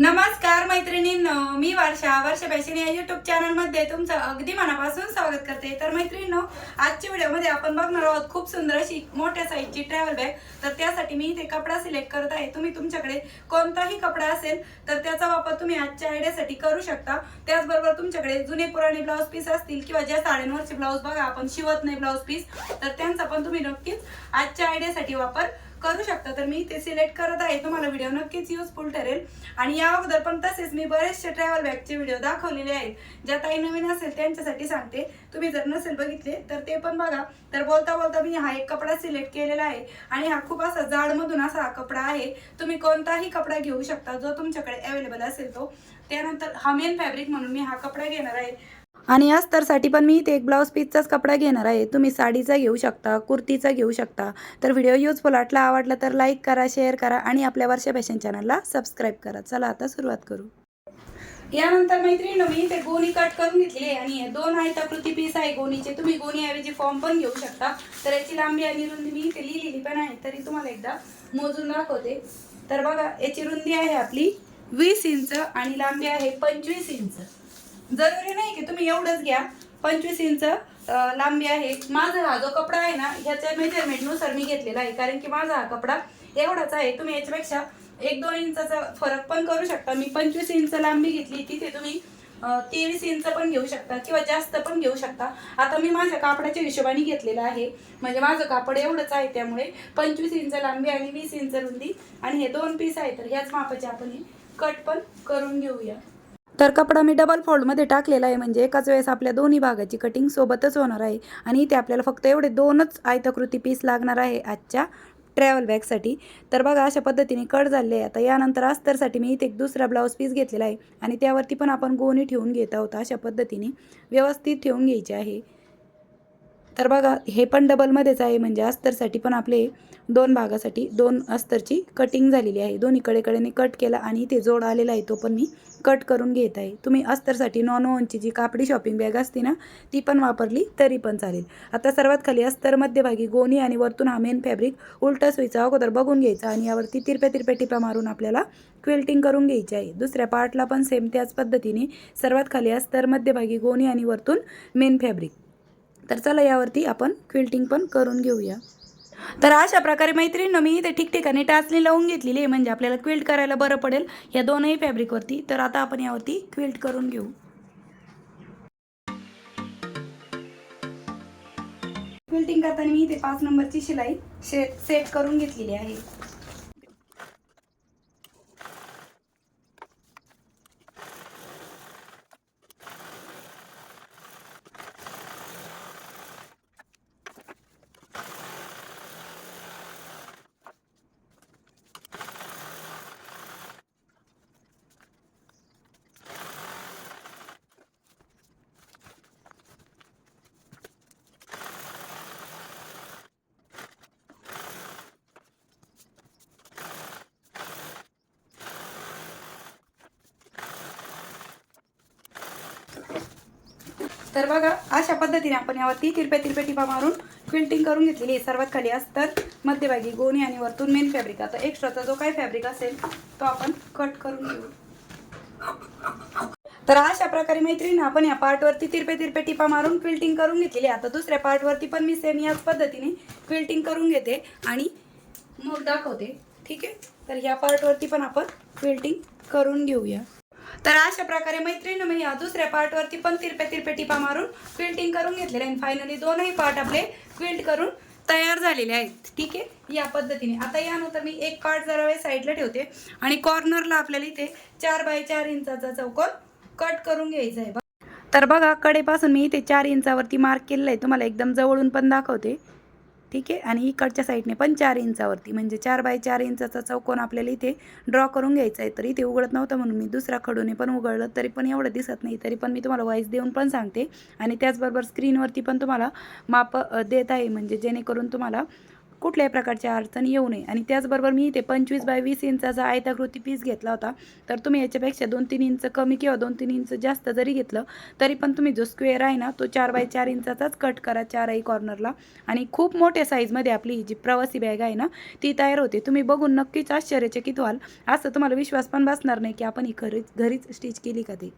नमस्कार मैत्रिणींनो मी वर्षा. वर्षा फॅशन या युट्यूब चॅनलमध्ये तुमचं अगदी मनापासून स्वागत करते. तर मैत्रिणींनो आजच्या व्हिडिओमध्ये आपण बघणार आहोत खूप सुंदर अशी मोठ्या साईजची ट्रॅव्हल बॅग तर त्यासाठी मी इथे कपडा सिलेक्ट करत आहे. तुम्ही तुमच्याकडे कोणताही कपडा असेल तर त्याचा वापर तुम्ही आजच्या आयडियासाठी करू शकता. त्याचबरोबर तुमच्याकडे जुने पुराणे ब्लाऊज पीस असतील किंवा ज्या साड्यांवरचे ब्लाऊज बघा आपण शिवत नाही ब्लाऊज पीस तर त्यांचा पण तुम्ही नक्कीच आजच्या आयडियासाठी वापर करू शकता. तर मी ते सिलेक्ट करत आहे. तुम्हाला व्हिडिओ नक्कीच युजफुल ठरेल. आणि या अगोदर पण तसेच मी बरेचसे ट्रॅव्हल बॅगचे व्हिडिओ दाखवलेले आहेत. ज्या ताई नवीन असेल त्यांच्यासाठी सांगते. तुम्ही जर नसेल बघितले तर ते पण बघा. तर बोलता बोलता मी हा एक कपडा सिलेक्ट केलेला आहे. आणि हा खूप असा जाडमधून असा हा कपडा आहे. तुम्ही कोणताही कपडा घेऊ शकता. जो तुमच्याकडे अवेलेबल असेल तो. त्यानंतर हा मेन फॅब्रिक म्हणून मी हा कपडा घेणार आहे. आणि अस्तरसाठी पण मी इथे एक ब्लाऊज पीसचाच कपडा घेणार आहे. तुम्ही साडीचा घेऊ शकता कुर्तीचा घेऊ शकता. तर व्हिडिओ युजफुल वाटला आवडला तर लाईक करा शेअर करा आणि आपल्या वर्षा फॅशन चॅनलला सबस्क्राईब करा. चला आता सुरुवात करू. यानंतर मैत्रिणी मी इथे गोणी कट करून घेतली आहे आणि हे दोन आयताकृती पीस आहे गोणीचे. तुम्ही गोणी ऐवजी फॉर्म पण घेऊ शकता. तर याची लांबी आणि रुंदी मी इथे लिहिलेली पण आहे. तरी तुम्हाला एकदा मोजून दाखवते. तर बघा याची रुंदी आहे आपली वीस इंच आणि लांबी आहे पंचवीस इंच. जरुरी नाही की तुम्ही एवढंच घ्या. पंचवीस इंच लांबी आहे. माझा हा जो कपडा आहे ना ह्याच्या मेजरमेंटनुसार मी घेतलेला आहे. कारण की माझा हा कपडा एवढाच आहे. तुम्ही याच्यापेक्षा एक दोन इंचाचा फरक पण करू शकता. मी पंचवीस इंच लांबी घेतली तिथे तुम्ही तेवीस इंच पण घेऊ शकता किंवा जास्त पण घेऊ शकता. आता मी माझ्या कापडाच्या हिशोबाने घेतलेला आहे. म्हणजे माझं कापड एवढंच आहे त्यामुळे पंचवीस इंच लांबी आणि वीस इंच रुंदी आणि हे दोन पीस आहे. तर ह्याच मापाचे आपण हे कट पण करून घेऊया. तर कपडा मी डबल फोल्डमध्ये टाकलेला आहे. म्हणजे एकाच वेळेस आपल्या दोन्ही भागाची कटिंग सोबतच होणार आहे. आणि इथे आपल्याला फक्त एवढे दोनच आयताकृती पीस लागणार आहे आजच्या ट्रॅव्हल बॅगसाठी तर बघा अशा पद्धतीने कट झाले आहे. आता यानंतर अस्तरसाठी मी इथे एक दुसरा ब्लाऊज पीस घेतलेला आहे. आणि त्यावरती पण आपण गोणी ठेवून घेत आहोत. अशा पद्धतीने व्यवस्थित ठेवून घ्यायची आहे. तर बघा हे पण डबलमध्येच आहे. म्हणजे अस्तरसाठी पण आपले दोन भागासाठी दोन अस्तरची कटिंग झालेली आहे. दोन्ही कडेकडेने कट केला आणि इथे जोड आलेला आहे तो पण मी कट करून घेत आहे. तुम्ही अस्तरसाठी नॉन ओनची जी कापडी शॉपिंग बॅग असते ना ती पण वापरली तरी पण चालेल. आता सर्वात खाली अस्तर मध्यभागी गोणी आणि वरतून हा मेन फॅब्रिक उलटा सुईचा अगोदर बघून घ्यायचा आणि यावरती तिरप्या तिरप्या टिपा मारून आपल्याला क्विल्टिंग करून घ्यायची आहे. दुसऱ्या पार्टला पण सेम त्याच पद्धतीने सर्वात खाली अस्तर मध्यभागी गोणी आणि वरतून मेन फॅब्रिक तर चला यावरती आपण क्विल्टिंग पण करून घेऊया. तर अशा प्रकारे मैत्रिणीनं मी इथे ठिकठिकाणी टाचणी लावून घेतलेली आहे. म्हणजे आपल्याला क्विल्ट करायला बरं पडेल या दोनही फॅब्रिकवरती तर आता आपण यावरती क्विल्ट करून घेऊ. क्विल्टिंग करताना मी इथे पाच नंबरची शिलाई शे सेट करून घेतलेली आहे. तर बघा अशा पद्धतीने आपण यावरती तिरप्या तिरप्या टिपा मारून फिल्टिंग करून घेतलेली आहे. सर्वात खाली असतात मध्यभागी गोणी आणि वरतून मेन फॅब्रिक आता एक्स्ट्राचा जो काही फॅब्रिक असेल तो आपण कट करून घेऊ. तर अशा प्रकारे मैत्रिणी आपण या पार्टवरती तिरपे तिरपे टिपा मारून क्विल्टिंग करून घेतलेली आता दुसऱ्या पार्टवरती पण मी सेम याच पद्धतीने क्विल्टिंग करून घेते आणि मग दाखवते. ठीक आहे? तर ह्या पार्टवरती पण आपण क्विल्टिंग करून घेऊया. तर अशा प्रकारे मैत्रिणी मी या दुसऱ्या पार्टवरती पण तिरपे तिरपे टिपा मारून क्विल्टिंग करून घेतलेले आणि फायनली दोनही पार्ट आपले क्विल्ट करून तयार झालेले आहेत. ठीक आहे? या पद्धतीने. आता यानंतर मी एक पार्ट जरा वेळ साईडला ठेवते आणि कॉर्नरला आपल्याला इथे चार बाय चार इंचाचा चौकोन कट करून घ्यायचा आहे. बघा. तर बघा कडेपासून मी इथे चार इंचावरती मार्क केलेलं आहे. तुम्हाला एकदम जवळून पण दाखवते. ठीक आहे? आणि इकडच्या साईडने पण चार इंचावरती. म्हणजे चार बाय चार इंचाचा चौकोन आपल्याला इथे ड्रॉ करून घ्यायचा आहे. तर इथे उघडत नव्हतं म्हणून मी दुसऱ्या खडूने पण उघडलं. तरी पण एवढं दिसत नाही. तरी पण मी तुम्हाला वाईस देऊन पण सांगते. आणि त्याचबरोबर स्क्रीनवरती पण तुम्हाला माप देत आहे. म्हणजे जेणेकरून तुम्हाला कुठल्याही प्रकारच्या अडचण येऊ नये. आणि त्याचबरोबर मी इथे पंचवीस बाय वीस इंचाचा आयताकृती पीस घेतला होता. तर तुम्ही याच्यापेक्षा दोन तीन इंच कमी किंवा दोन तीन इंच जास्त जरी घेतलं तरी पण तुम्ही जो स्क्वेअर आहे ना तो चार बाय चार इंचाचाच कट करा चारही कॉर्नरला आणि खूप मोठ्या साईजमध्ये आपली ही जी प्रवासी बॅग आहे ना ती तयार होते. तुम्ही बघून नक्कीच आश्चर्यचकित व्हाल. असं तुम्हाला विश्वास पण बसणार नाही की आपण ही घरीच घरीच स्टिच केली का ते.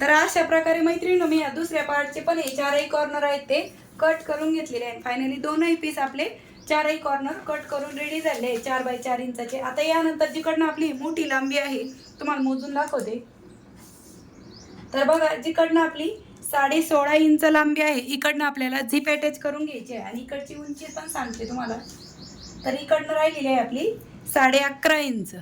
तर अशा प्रकारे मैत्रिणी मी या दुसऱ्या पार्टचे पण हे चारही कॉर्नर आहेत ते कट करून घेतलेले आहेत. फायनली दोनही पीस आपले चारही कॉर्नर कट करून रेडी झाले चार बाय चार इंचाचे. आता यानंतर जिकडनं आपली मोठी लांबी आहे तुम्हाला मोजून दाखवते. तर बघा जिकडनं आपली साडे सोळा इंच लांबी आहे इकडनं आपल्याला झिप अटॅच करून घ्यायची आहे. आणि इकडची उंची पण सांगते तुम्हाला. तर इकडनं राहिलेली आहे आपली साडे अकरा इंच.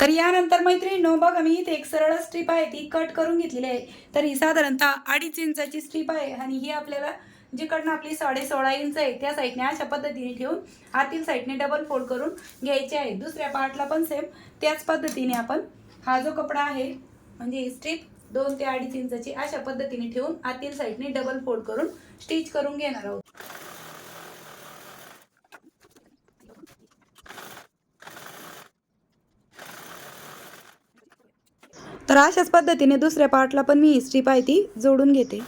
तर यानंतर मैत्रिणीनो बघा मी इथे एक सरळ स्ट्रीप आहे ती कट करून घेतलेली आहे. तर ही साधारणतः अडीच इंचाची स्ट्रीप आहे. आणि ही आपल्याला जिकडनं आपली साडे सोळा इंच आहे. त्या साईडने अशा पद्धतीने ठेवून आतील साईडने डबल फोल्ड करून घ्यायचे आहे. दुसऱ्या पार्टला पण सेम त्याच पद्धतीने आपण हा जो कपडा आहे म्हणजे स्ट्रीप दोन ते अडीच इंचाची अशा पद्धतीने ठेवून आतील साईडने डबल फोल्ड करून स्टिच करून घेणार आहोत. तर अशाच पद्धतीने दुसऱ्या पार्टला पण मी स्ट्रीप आहे ती जोडून घेते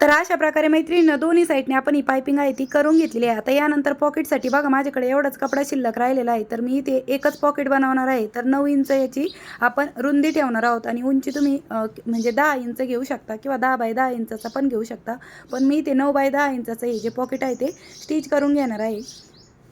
तर अशा प्रकारे मैत्रिणीनं दोन्ही साईडने आपण ही पायपिंग आहे ती करून घेतलेली आहे. आता यानंतर पॉकेटसाठी बघा माझ्याकडे एवढाच कपडा शिल्लक राहिलेला आहे. तर मी इथे एकच पॉकेट बनवणार आहे. तर नऊ इंच याची आपण रुंदी ठेवणार आहोत आणि उंची तुम्ही म्हणजे दहा इंच घेऊ शकता किंवा दहा बाय दहा इंचाचा पण घेऊ शकता. पण मी ते नऊ बाय दहा इंचाचं हे जे पॉकेट आहे ते स्टिच करून घेणार आहे.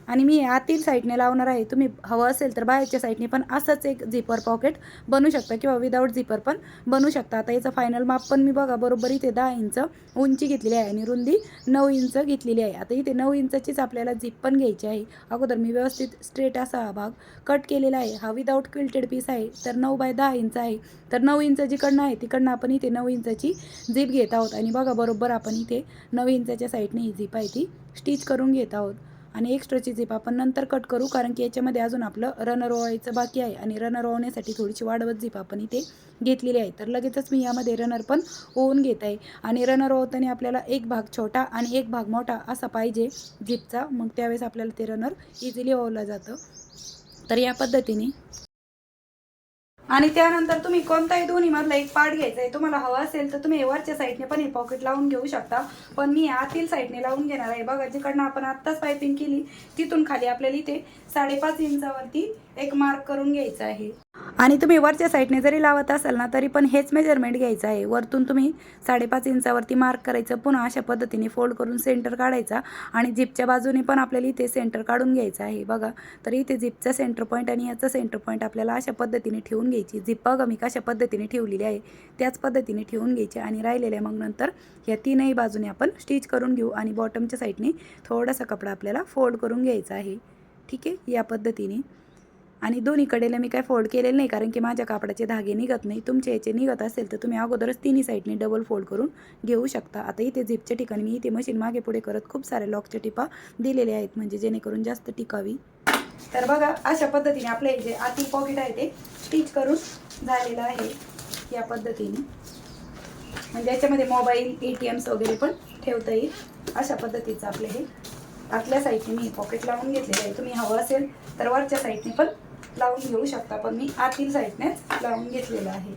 आणि मी आतील साईडने लावणार आहे. तुम्ही हवं असेल तर बाहेरच्या साईडने पण असंच एक झिपर पॉकेट बनवू शकता किंवा विदाऊट झिपर पण बनू शकता. आता याचं फायनल माप पण मी बघा बरोबर इथे दहा इंच उंची घेतलेली आहे आणि रुंदी नऊ इंच घेतलेली आहे. आता इथे नऊ इंचचीच आपल्याला झिप पण घ्यायची आहे. अगोदर मी व्यवस्थित स्ट्रेट असा हा भाग कट केलेला आहे. हा विदाऊट क्विल्टेड पीस आहे तर नऊ बाय दहा इंच आहे. तर नऊ इंच जिकडनं आहे तिकडनं आपण इथे नऊ इंचाची झिप घेत आहोत. आणि बघा बरोबर आपण इथे नऊ इंचाच्या साईडने ही झिप आहे ती स्टिच करून घेत आहोत. आणि एक्स्ट्राची झिप आपण नंतर कट करू कारण की याच्यामध्ये अजून आपलं रनर ओवायचं बाकी आहे आणि रनर ओवण्यासाठी थोडीशी वाढवत झिप आपण इथे घेतलेली आहे. तर लगेचच मी यामध्ये रनर पण ओवून घेत आहे. आणि रनर ओवताना आपल्याला एक भाग छोटा आणि एक भाग मोठा असा पाहिजे झिपचा मग त्यावेळेस आपल्याला ते रनर इझिली ओवलं जातं. तर या पद्धतीने आणि त्यानंतर तुम्ही कोणताही दोन्ही मधला एक पार्ट घ्यायचा आहे तुम्हाला हवा असेल तर तुम्ही वरच्या साईडने पण हे पॉकेट लावून घेऊ शकता. पण मी आतील साईडने लावून घेणार आहे. बघा जिकडनं आपण आत्ताच पायपिंग केली तिथून खाली आपल्याला इथे साडेपाच इंचावरती एक मार्क करून घ्यायचा आहे. आणि तुम्ही वरच्या साईडने जरी लावत असाल ना तरी पण हेच मेजरमेंट घ्यायचं आहे. वरतून तुम्ही साडेपाच इंचावरती मार्क करायचं पुन्हा अशा पद्धतीने फोल्ड करून सेंटर काढायचा आणि झिपच्या बाजूने पण आपल्याला इथे सेंटर काढून घ्यायचं आहे. बघा तर इथे झिपचा सेंटर पॉईंट आणि याचा सेंटर पॉईंट आपल्याला अशा पद्धतीने ठेवून घ्यायची. झिप बघा मी कशा पद्धतीने ठेवलेली आहे. त्याच पद्धतीने ठेवून घ्यायची आणि राहिलेल्या मग नंतर या तीनही बाजूने आपण स्टिच करून घेऊ आणि बॉटमच्या साईडने थोडासा कपडा आपल्याला फोल्ड करून घ्यायचा आहे. ठीक आहे? या पद्धतीने. आणि दोन्ही कडेला मी काय फोल्ड केलेलं नाही कारण की माझ्या कापडाचे धागे निघत नाही तुमचे याचे निघत असेल तर तुम्ही अगोदरच तिन्ही साईडने डबल फोल्ड करून घेऊ शकता. आता इथे झिपच्या ठिकाणी मी इथे मशीन मागे पुढे करत खूप साऱ्या लॉकच्या टिपा दिलेल्या आहेत म्हणजे जेणेकरून जास्त टिकावी. तर बघा अशा पद्धतीने आपले जे आतील पॉकेट आहे ते स्टिच करून झालेलं आहे या पद्धतीने. म्हणजे याच्यामध्ये मोबाईल ए टी एम्स वगैरे पण ठेवता येईल. अशा पद्धतीचं आपले हे. आतल्या साईडने मी पॉकेट लावून घेतलेलं आहे. तुम्ही हवं असेल तर वरच्या साईडने पण लावून घेऊ शकता पण मी आतील साईडनेच लावून घेतलेलं आहे.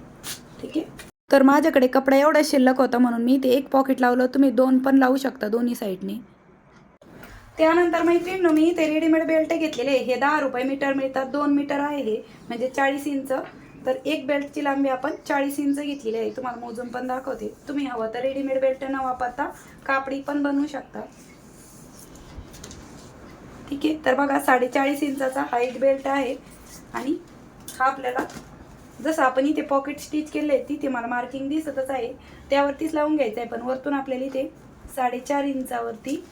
ठीक आहे? तर माझ्याकडे कपडा एवढा शिल्लक होता म्हणून मी ते एक पॉकेट लावलं. तुम्ही दोन पण लावू शकता दोन्ही साईडने. त्यानंतर मैत्रिणीनं मी ते रेडीमेड बेल्ट घेतलेले हे दहा रुपये मीटर मिळतात दोन मीटर आहे हे. म्हणजे चाळीस इंच. तर एक बेल्टची लांबी आपण चाळीस इंच घेतलेली आहे. तुम्हाला मोजून पण दाखवते. तुम्ही हवं तर रेडीमेड बेल्ट न वापरता कापडी पण बनवू शकता. ठीक आहे? तर बघा साडेचाळीस इंचाचा हाईट बेल्ट आहे. आणि हा आपल्याला जसं आपण इथे पॉकेट स्टिच केले तिथे मला मार्किंग दिसतच आहे. त्यावरतीच लावून घ्यायचं आहे पण वरतून आपल्याला इथे साडेचार इंचावरती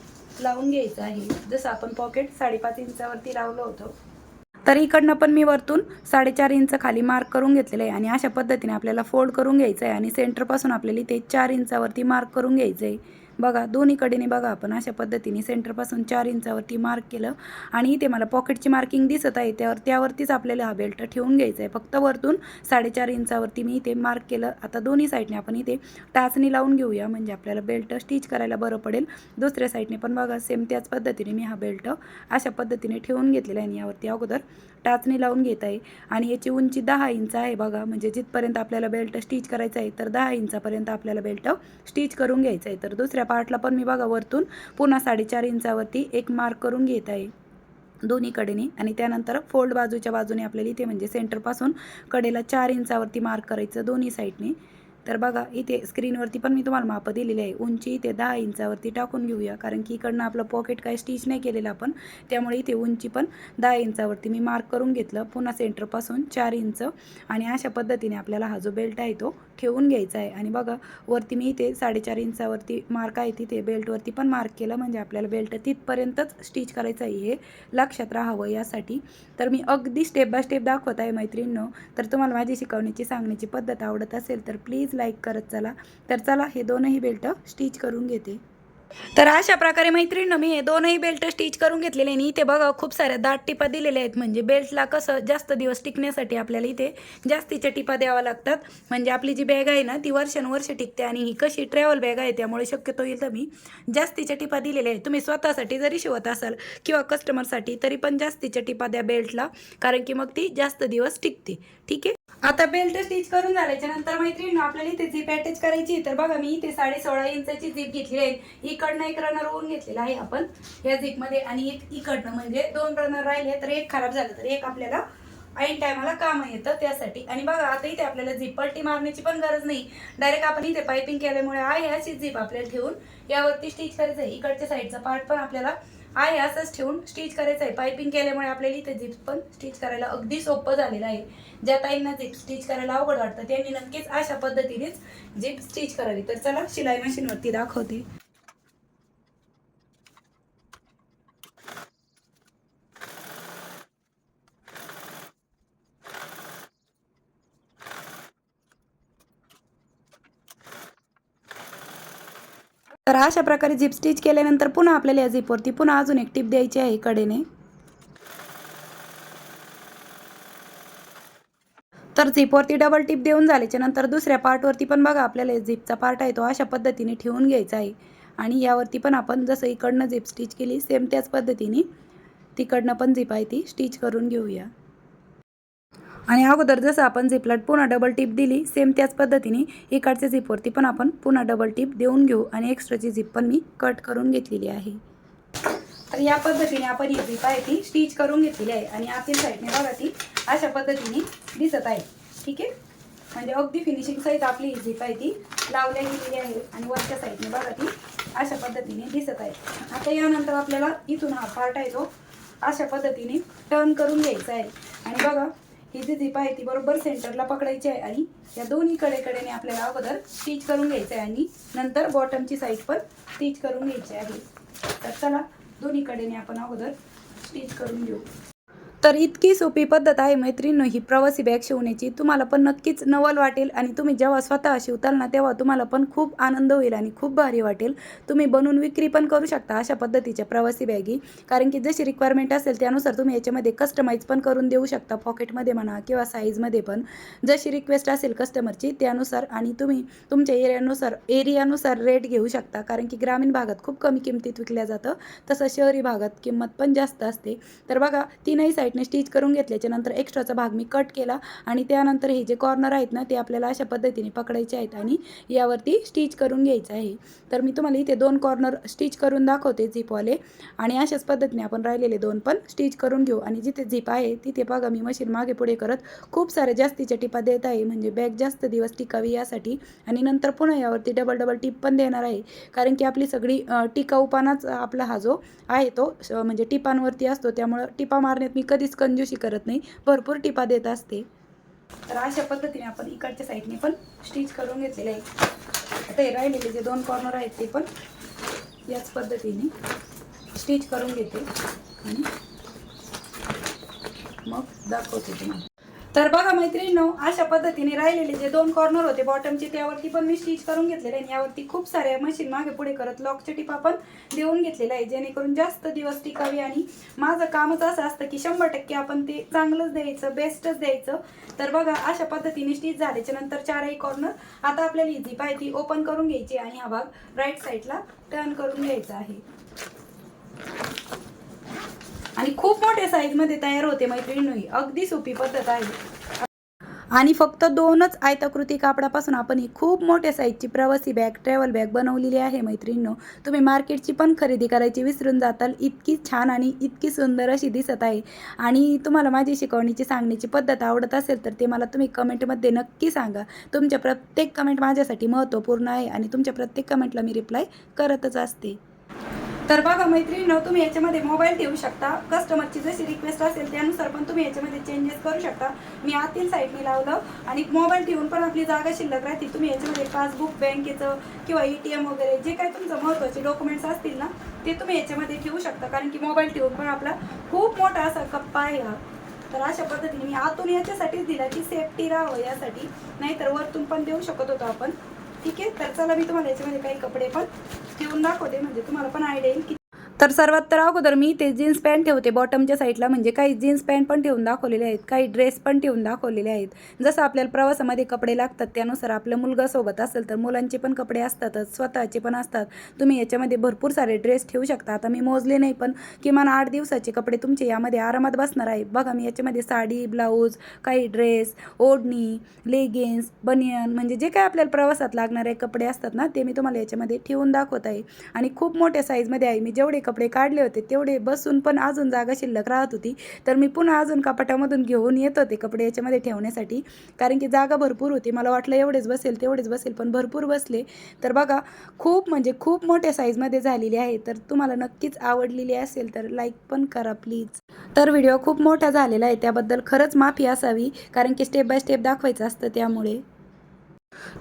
लावून घ्यायचं आहे. जसं आपण पॉकेट साडेपाच इंचावरती लावलं होतं. तर इकडनं पण मी वरतून साडेचार इंच खाली मार्क करून घेतलेलं आहे आणि अशा पद्धतीने आपल्याला फोल्ड करून घ्यायचं आहे आणि सेंटरपासून आपल्याला इथे चार इंचावरती मार्क करून घ्यायचं आहे बघा दोन्हीकडेने बघा आपण. अशा पद्धतीने सेंटरपासून चार इंचावरती मार्क केलं आणि इथे मला पॉकेटची मार्किंग दिसत आहे. त्यावर त्यावरतीच आपल्याला हा बेल्ट ठेवून घ्यायचा आहे. फक्त वरतून साडेचार इंचावरती मी इथे मार्क केलं. आता दोन्ही साईडने आपण इथे टाचणी लावून घेऊया. म्हणजे आपल्याला बेल्ट स्टिच करायला बरं पडेल. दुसऱ्या साईडने पण बघा सेम त्याच पद्धतीने मी हा बेल्ट अशा पद्धतीने ठेवून घेतलेला आहे. आणि यावरती अगोदर टाचणी लावून घेत आहे. आणि याची उंची दहा इंच आहे बघा. म्हणजे जिथपर्यंत आपल्याला बेल्ट स्टिच करायचा आहे तर दहा इंचापर्यंत आपल्याला बेल्ट स्टिच करून घ्यायचं आहे. तर दुसऱ्या पार्टला पण मी बघा वरतून पुन्हा साडेचार इंचावरती एक मार्क करून घेत आहे. दोन्ही कडेने आणि त्यानंतर फोल्ड बाजूच्या बाजूने आपल्याला इथे म्हणजे सेंटरपासून कडेला चार इंचावरती मार्क करायचं दोन्ही साईडने तर बघा इथे स्क्रीनवरती पण मी तुम्हाला मापं दिलेली आहे. उंची इथे दहा इंचावरती टाकून घेऊया. कारण की इकडनं आपलं पॉकेट काय स्टिच नाही केलेलं आपण. त्यामुळे इथे उंची पण दहा इंचावरती मी मार्क करून घेतलं. पुन्हा सेंटरपासून चार इंच. आणि अशा पद्धतीने आपल्याला हा जो बेल्ट आहे तो ठेवून घ्यायचा आहे. आणि बघा वरती मी इथे साडेचार इंचावरती मार्क आहे. तिथे बेल्टवरती पण मार्क केलं. म्हणजे आपल्याला बेल्ट तिथपर्यंतच स्टिच करायचं आहे. हे लक्षात राहावं यासाठी. तर मी अगदी स्टेप बाय स्टेप दाखवत आहे मैत्रिणींनो. तर तुम्हाला माझी शिकवण्याची सांगण्याची पद्धत आवडत असेल तर प्लीज लाईक करत चला. तर चला हे दोनही बेल्ट स्टिच करून घेते. तर अशा प्रकारे मैत्रिणीनं मी हे दोनही बेल्ट स्टिच करून घेतलेले आणि इथे बघा खूप साऱ्या दाट टिपा दिलेल्या आहेत. म्हणजे बेल्टला कसं जास्त दिवस टिकण्यासाठी आपल्याला इथे जास्तीच्या टिपा द्याव्या लागतात. म्हणजे आपली जी बॅग आहे ना ती वर्षानुवर्ष टिकते आणि ही कशी ट्रॅव्हल बॅग आहे त्यामुळे शक्यतो इथं मी जास्तीच्या टिपा दिलेल्या आहेत. तुम्ही स्वतःसाठी जरी शिवत असाल किंवा कस्टमरसाठी तरी पण जास्तीच्या टिपा द्या बेल्टला कारण की मग ती जास्त दिवस टिकते. ठीक आहे? आता बेल्ट स्टिच करून झाल्याच्यानंतर मैत्रिणी आपल्याला इथे झीप अटॅच करायची तर बघा मी इथे साडे सोळा इंचाची झिप घेतली आहे. इकडनं एक रनर होऊन घेतलेला आहे आपण या झीपमध्ये. आणि एक इकडनं म्हणजे दोन रनर राहिले तर एक खराब झालं तर एक आपल्याला ऐन टायमाला काम येतं त्यासाठी. आणि बघा आता इथे आपल्याला झीप पलटी मारण्याची पण गरज नाही. डायरेक्ट आपण इथे पायपिंग केल्यामुळे आहे अशी झिप आपल्याला ठेवून यावरती स्टिच करायचं आहे. इकडच्या साईडचा पार्ट पण आपल्याला आहे असंच ठेवून स्टिच करायचं आहे. पायपिंग केल्यामुळे आपल्याला इथे झिप्स पण स्टिच करायला अगदी सोपं झालेलं आहे. ज्या ताईंना झिप स्टिच करायला अवघड वाटतं त्यांनी नक्कीच अशा पद्धतीनेच झिप स्टिच करावी. तर चला शिलाई मशीनवरती दाखवते. तर अशा प्रकारे झिप स्टिच केल्यानंतर पुन्हा आपल्याला या झिपवरती पुन्हा अजून एक टिप द्यायची आहे कडेने. तर झिपवरती डबल टिप देऊन झाल्याच्यानंतर दुसऱ्या पार्टवरती पण बघा आपल्याला झिपचा पार्ट आहे तो अशा पद्धतीने ठेवून घ्यायचा आहे. आणि यावरती पण आपण जसं इकडनं झिप स्टिच केली सेम त्याच पद्धतीने तिकडनं पण झिप आहे ती स्टिच करून घेऊया. आणि अगोदर जसं आपण झिपलाट पुन्हा डबल टिप दिली सेम त्याच पद्धतीने इकडच्या झिपवरती पण आपण पुन्हा डबल टिप देऊन घेऊ आणि एक्स्ट्राची झिप पण मी कट करून घेतलेली आहे. तर या पद्धतीने आपण ही झिप आहे ती स्टिच करून घेतलेली आहे आणि आतील साईडने बघा ती अशा पद्धतीने दिसत आहे. ठीक आहे? म्हणजे अगदी फिनिशिंग सहित आपली ही झिप आहे ती लावल्या गेलेली आहे आणि वरच्या साईडने बघा ती अशा पद्धतीने दिसत आहे. आता यानंतर आपल्याला इथून हा पार्ट आहे तो. अशा पद्धतीने टर्न करून घ्यायचा आहे. आणि बघा ही जी झिप आहे ती बरोबर सेंटरला पकडायची आहे आणि या दोन्ही कडेकडेने आपल्याला अगोदर स्टिच करून घ्यायचं आहे आणि नंतर बॉटमची साईड पण स्टिच करून घ्यायची आहे. तर चला दोन्ही कडेने आपण अगोदर स्टिच करून घेऊ. तर इतकी सोपी पद्धत आहे मैत्रिणी ही प्रवासी बॅग शिवण्याची. तुम्हाला पण नक्कीच नवल वाटेल आणि तुम्ही जेव्हा स्वतः शिवताल ना तेव्हा तुम्हाला पण खूप आनंद होईल आणि खूप भारी वाटेल. तुम्ही बनवून विक्री पण करू शकता अशा पद्धतीच्या प्रवासी बॅगी. कारण की जशी रिक्वायरमेंट असेल त्यानुसार तुम्ही याच्यामध्ये कस्टमाइज पण करून देऊ शकता पॉकेटमध्ये म्हणा किंवा साईजमध्ये पण. जशी रिक्वेस्ट असेल कस्टमरची त्यानुसार आणि तुम्ही तुमच्या एरियानुसार एरियानुसार रेट घेऊ शकता. कारण की ग्रामीण भागात खूप कमी किमतीत विकल्या जातं. तसं शहरी भागात किंमत पण जास्त असते. तर बघा तीनही साईडने स्टिच करून घेतल्याच्या नंतर एक्स्ट्राचा भाग मी कट केला आणि त्यानंतर हे जे कॉर्नर आहेत ना ते आपल्याला अशा पद्धतीने पकडायचे आहेत आणि यावरती स्टिच करून घ्यायचं आहे. तर मी तुम्हाला इथे दोन कॉर्नर स्टिच करून दाखवते झिपवाले आणि अशाच पद्धतीने आपण राहिलेले दोन पण स्टिच करून घेऊ. आणि जिथे झिप आहे तिथे बघा मी मशीन मागे पुढे करत खूप साऱ्या जास्तीच्या टिपा देत आहे. म्हणजे बॅग जास्त दिवस टिकावी यासाठी. आणि नंतर पुन्हा यावरती डबल डबल टिप पण देणार आहे. कारण की आपली सगळी टिकाऊपानाच आपला हा जो आहे तो म्हणजे टिपांवरती असतो. त्यामुळं टिपा मारण्यात मी कधीच कंजूशी करत नाही. भरपूर टिपा देत असते. तर अशा पद्धतीने आपण इकडच्या साईडने पण स्टिच करून घेतलेले आहे. आता हे राहिलेले जे दोन कॉर्नर आहेत ते पण याच पद्धतीने स्टिच करून घेते. आणि मग दाखवते तुम्हाला. तर बघा मैत्रिणींनो अशा पद्धतीने राहिलेले जे दोन कॉर्नर होते बॉटमचे त्यावरती पण मी स्टिच करून घेतलेले आणि यावरती खूप साऱ्या मशीन मागे पुढे करत लॉकचे टिपा पण देऊन घेतलेल्या आहे जेणेकरून जास्त दिवस टिकावी आणि माझं कामच असं असतं की शंभर टक्के आपण ते चांगलंच द्यायचं बेस्टच द्यायचं. तर बघा अशा पद्धतीने स्टिच झाल्याच्यानंतर चारही कॉर्नर आता आपल्याला ही झीप आहे ती ओपन करून घ्यायची आणि हा भाग राईट साईडला टर्न करून घ्यायचा आहे. आणि खूप मोठ्या साईजमध्ये तयार होते मैत्रिणी ही. अगदी सोपी पद्धत आहे. आणि फक्त दोनच आयताकृती कापडापासून आपण ही खूप मोठ्या साईजची प्रवासी बॅग ट्रॅव्हल बॅग बनवलेली आहे मैत्रिणींनो. तुम्ही मार्केटची पण खरेदी करायची विसरून जाताल. इतकी छान आणि इतकी सुंदर अशी दिसत आहे. आणि तुम्हाला माझी शिकवणीची सांगण्याची पद्धत आवडत असेल तर ते मला तुम्ही कमेंटमध्ये नक्की सांगा. तुमच्या प्रत्येक कमेंट माझ्यासाठी महत्त्वपूर्ण आहे आणि तुमच्या प्रत्येक कमेंटला मी रिप्लाय करतच असते. तर बघा मैत्रिणींनो तुम्ही याच्यामध्ये मोबाईल ठेवू शकता. कस्टमरची जशी रिक्वेस्ट असेल त्यानुसार पण तुम्ही याच्यामध्ये चेंजेस करू शकता. मी आतील साईडने लावलं आणि मोबाईल ठेवून पण आपली जागा शिल्लक राहते. तुम्ही याच्यामध्ये पासबुक बँकेचं किंवा ए टी एम वगैरे जे काही तुमचं महत्त्वाचे डॉक्युमेंट्स असतील ना ते तुम्ही याच्यामध्ये ठेवू शकता. कारण की मोबाईल ठेवून पण आपला खूप मोठा असा कप्पा आहे हा. तर अशा पद्धतीने मी आतून याच्यासाठीच दिला की सेफ्टी राहावं यासाठी. नाहीतर वरतून पण देऊ शकत होतो आपण. ठीक आहे? तर चला मी तुम्हाला याच्यामध्ये काही कपडे पण ठेवून दाखवते. म्हणजे तुम्हाला पण आयडिया येईल की तर सर्वात तर अगोदर मी ते जीन्स पॅन्ट ठेवते. बॉटमच्या साईडला म्हणजे काही जीन्स पॅन्ट पण ठेवून दाखवलेले आहेत. काही ड्रेस पण ठेवून दाखवलेले आहेत. जसं आपल्याला प्रवासामध्ये कपडे लागतात त्यानुसार आपलं मुलगा सोबत असेल तर मुलांचे पण कपडे असतातच स्वतःचे पण असतात. तुम्ही याच्यामध्ये भरपूर सारे ड्रेस ठेवू शकता. आता मी मोजले नाही पण किमान आठ दिवसाचे कपडे तुमचे यामध्ये आरामात बसणार आहे. बघा मी याच्यामध्ये साडी ब्लाऊज काही ड्रेस ओढणी लेगिन्स बनियन म्हणजे जे काय आपल्याला प्रवासात लागणारे कपडे असतात ना ते मी तुम्हाला याच्यामध्ये ठेवून दाखवत आहे. आणि खूप मोठ्या साईजमध्ये आहे. मी जेवढे कपडे काढले होते तेवढे बसून पण अजून जागा शिल्लक राहत होती. तर मी पुन्हा अजून कपाटामधून घेऊन येत होते कपडे याच्यामध्ये ठेवण्यासाठी. कारण की जागा भरपूर होती. मला वाटलं एवढेच बसेल तेवढेच बसेल पण भरपूर बसले. तर बघा खूप म्हणजे खूप मोठ्या साईजमध्ये झालेली आहे. तर तुम्हाला नक्कीच आवडलेली असेल तर लाईक पण करा प्लीज तर व्हिडिओ खूप मोठा झालेला आहे. त्याबद्दल खरंच माफी असावी. कारण की स्टेप बाय स्टेप दाखवायचं असतं त्यामुळे.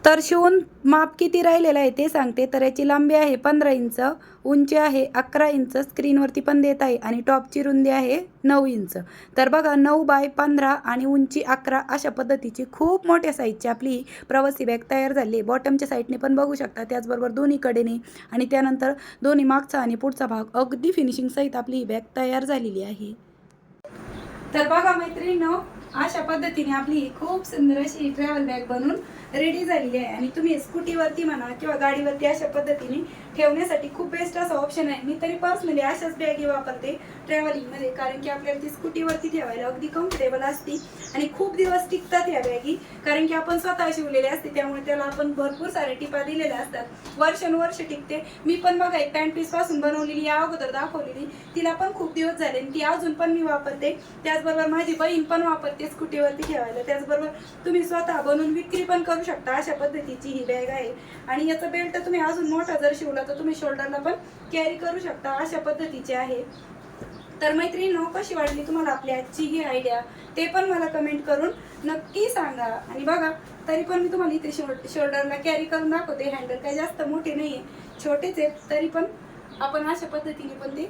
तर शिवून माप किती राहिलेलं आहे ते सांगते. तर याची लांबी आहे पंधरा इंच उंची आहे अकरा इंच स्क्रीनवरती पण देत आहे आणि टॉपची रुंदी आहे नऊ इंच. तर बघा नऊ बाय पंधरा आणि उंची अकरा अशा पद्धतीची खूप मोठ्या साईजची आपली प्रवासी बॅग तयार झाली आहे. बॉटमच्या साईडने पण बघू शकता त्याचबरोबर दोन्ही कडेने आणि त्यानंतर दोन्ही मागचा आणि पुढचा भाग अगदी फिनिशिंग सहित आपली ही बॅग तयार झालेली आहे. तर बघा मैत्रिणी अशा पद्धतीने आपली खूप सुंदर अशी ट्रॅव्हल बॅग बनून रेडी झालेली आहे. आणि तुम्ही स्कूटीवरती म्हणा किंवा गाडीवरती अशा पद्धतीने ठेवण्यासाठी खूप बेस्ट असा ऑप्शन आहे. मी तरी पर्सनली अशाच बॅगी वापरते ट्रॅव्हलिंगमध्ये कारण की आपल्याला ती स्कूटीवरती ठेवायला अगदी कम्फर्टेबल असते. आणि खूप दिवस टिकतात या बॅगी कारण की आपण स्वतः शिवलेले असते त्यामुळे त्याला आपण भरपूर सारे टिपा दिलेल्या असतात. वर्षानुवर्ष टिकते. मी पण बघा एक पॅन्ट पीसपासून बनवलेली या अगोदर दाखवलेली. तिला पण खूप दिवस झाले आणि ती अजून पण मी वापरते. त्याचबरोबर माझी बहीण पण वापरते स्कूटीवरती ठेवायला. त्याचबरोबर तुम्ही स्वतः बनवून विक्री पण करू शकता अशा पद्धतीची ही बॅग आहे. आणि याचा बेल्ट तुम्ही अजून मोठा जर शिवला तर तुम्ही शोल्डरला पण कॅरी करू शकता अशा पद्धतीची आहे. तर मैत्रिणी कशी वाटली तुम्हाला आपली आजची ही आयडिया ते पण मला कमेंट करून नक्की सांगा. आणि बघा तरी पण मी तुम्हाला इथे शोल्ड शोल्डरला कॅरी करून दाखवते. हँडल काही जास्त मोठे नाही आहे छोटेच आहेत. तरी पण आपण अशा पद्धतीने पण ते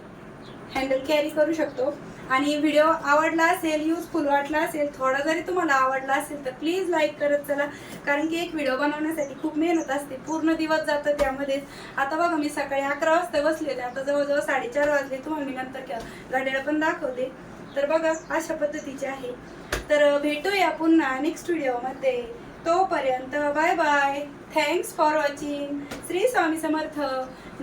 हँडल कॅरी करू शकतो. आणि व्हिडिओ आवडला असेल युजफुल वाटला असेल थोडा जरी तुम्हाला आवडला असेल तर प्लीज लाईक करत चला. कारण की एक व्हिडिओ बनवण्यासाठी खूप मेहनत असते पूर्ण दिवस जातं त्यामध्येच आता बघा मी सकाळी अकरा वाजता बसले होते आता जवळजवळ साडेचार वाजले. तुम्हाला मी नंतर गाड्याला पण दाखवते. तर बघा अशा पद्धतीचे आहे. तर भेटूया पुन्हा नेक्स्ट व्हिडिओमध्ये तोपर्यंत bye bye thanks for watching Shri Swami Samarth.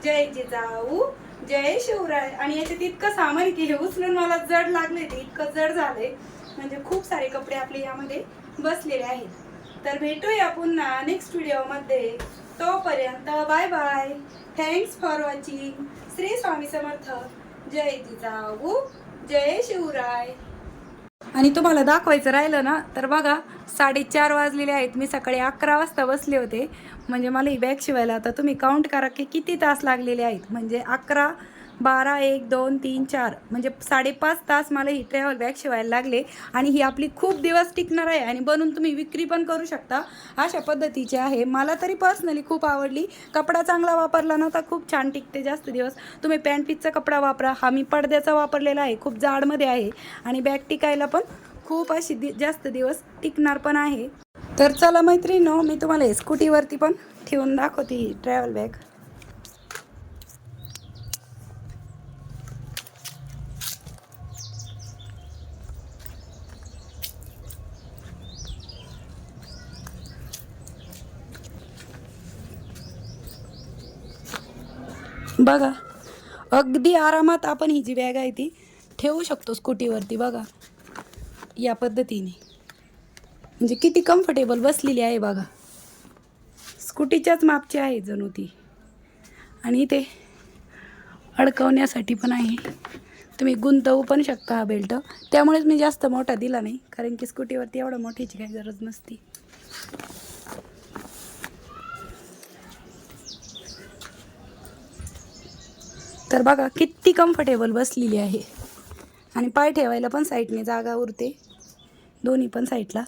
जय जिजाऊ. जय शिवराय. आणि याच्यात इतकं सामान की हे उचलून मला जड लागले ते इतकं जड झालंय. म्हणजे खूप सारे कपडे आपले यामध्ये बसलेले आहेत. तर भेटूया पुन्हा नेक्स्ट व्हिडिओमध्ये तोपर्यंत bye bye thanks for watching Shri Swami Samarth. जय जिजाऊ. जय शिवराय. आणि तुम्हाला दाखवायचं राहिलं ना तर बघा साडेचार वाजलेले आहेत. मी सकाळी अकरा वाजता बसले होते. म्हणजे मला ही बॅग शिवायला आता तुम्ही काउंट करा की किती तास लागलेले आहेत. म्हणजे अकरा बारा एक दोन तीन चार. म्हणजे साडेपाच तास मला ही ट्रॅव्हल बॅग शिवायला लागले आणि ही आपली खूप दिवस टिकणार आहे आणि बनवून तुम्ही विक्री पण करू शकता अशा पद्धतीची आहे. मला तरी पर्सनली खूप आवडली. कपडा चांगला वापरला ना तर खूप छान टिकते जास्त दिवस. तुम्ही पॅन्ट पीसचा कपडा वापरा. हा मी पडद्याचा वापरलेला आहे खूप जाडमध्ये आहे आणि बॅग टिकायला पण खूप अशी दि जास्त दिवस टिकणार पण आहे. तर चला मैत्रिणी मी तुम्हाला स्कूटीवरती पण ठेवून दाखवते ही ट्रॅव्हल बॅग बघा. अगदी आरामात आपण ही जी बॅग आहे ती ठेवू शकतो स्कूटीवरती बघा. या पद्धतीने. म्हणजे किती कम्फर्टेबल बसलेली आहे बघा. स्कूटीच्याच मापची आहे जणू ती. आणि ते अडकवण्यासाठी पण आहे. तुम्ही गुंतवू पण शकता हा बेल्ट त्यामुळेच मी जास्त मोठा दिला नाही कारण की स्कूटीवरती एवढा मोठीची काही गरज नसती. तर बघा किती कम्फर्टेबल बसलेली आहे. आणि पाय ठेवायला पण साईडने जागा उरते. दोन्ही पण साईडला